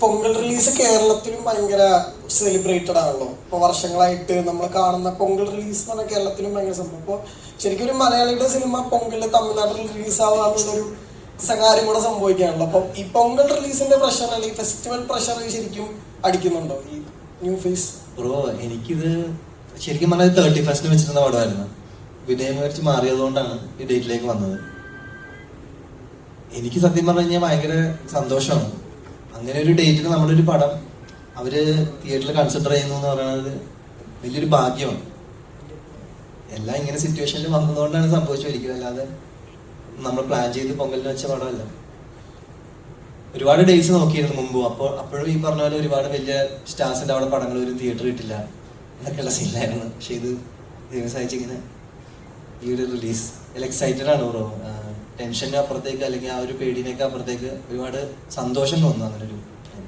Pongal release കേരളത്തിലും ഭയങ്കര celebrated ആണല്ലോ. ഇപ്പൊ വർഷങ്ങളായിട്ട് നമ്മൾ കാണുന്ന പൊങ്കൽ റിലീസ് എന്ന് പറഞ്ഞാൽ കേരളത്തിലും ഭയങ്കര സംഭവം. ഇപ്പോൾ ശരിക്കും ഒരു മലയാളിയുടെ സിനിമ പൊങ്കൽ തമിഴ്നാട്ടിൽ റിലീസ് ആവുക എന്നുള്ളൊരു കാര്യം കൂടെ സംഭവിക്കാണല്ലോ. അപ്പൊ ഈ പൊങ്കൽ റിലീസിന്റെ പ്രഷർ അല്ലെങ്കിൽ ഫെസ്റ്റിവൽ പ്രഷർ ശരിക്കും അടിക്കുന്നുണ്ടോ ഈ ന്യൂ ഫേസ്? ബ്രോ എനിക്കിത് ശരിക്കും പറഞ്ഞാൽ തേർട്ടി ഫസ്റ്റിന് വെച്ചിരുന്ന പടമായിരുന്നു. വിനയം വരച്ച് മാറിയതുകൊണ്ടാണ് ഈ ഡേറ്റിലേക്ക് വന്നത്. എനിക്ക് സത്യം പറഞ്ഞു കഴിഞ്ഞാൽ ഭയങ്കര സന്തോഷമാണ്. അങ്ങനെ ഒരു ഡേറ്റിൽ നമ്മുടെ ഒരു പടം അവർ തിയേറ്ററിൽ കൺസിഡർ ചെയ്യുന്നു എന്ന് പറയുന്നത് വലിയൊരു ഭാഗ്യമാണ്. എല്ലാം ഇങ്ങനെ സിറ്റുവേഷനിൽ വന്നതുകൊണ്ടാണ് സംഭവിച്ചു അല്ലാതെ നമ്മൾ പ്ലാൻ ചെയ്ത് പൊങ്കലിന് വെച്ച പടമല്ല. ഒരുപാട് ഡേയ്സ് നോക്കിയിരുന്നു മുമ്പ്. അപ്പോൾ അപ്പോഴും ഈ പറഞ്ഞ പോലെ ഒരുപാട് വലിയ സ്റ്റാർസിന്റെ അവിടെ പടങ്ങൾ ഒരു തിയേറ്റർ കിട്ടില്ല എന്നൊക്കെയുള്ള സീനായിരുന്നു പക്ഷേ ഇത് ദൈവം സഹായിച്ചിങ്ങനെ ഈ ഒരു റിലീസ് എക്സൈറ്റഡ് ആണ് ബ്രോ. ടെൻഷന്റെ അപ്പുറത്തേക്ക് അല്ലെങ്കിൽ ആ ഒരു പേടിനൊക്കെ അപ്പുറത്തേക്ക് ഒരുപാട് സന്തോഷം തോന്നുന്നു അങ്ങനെ ഒരു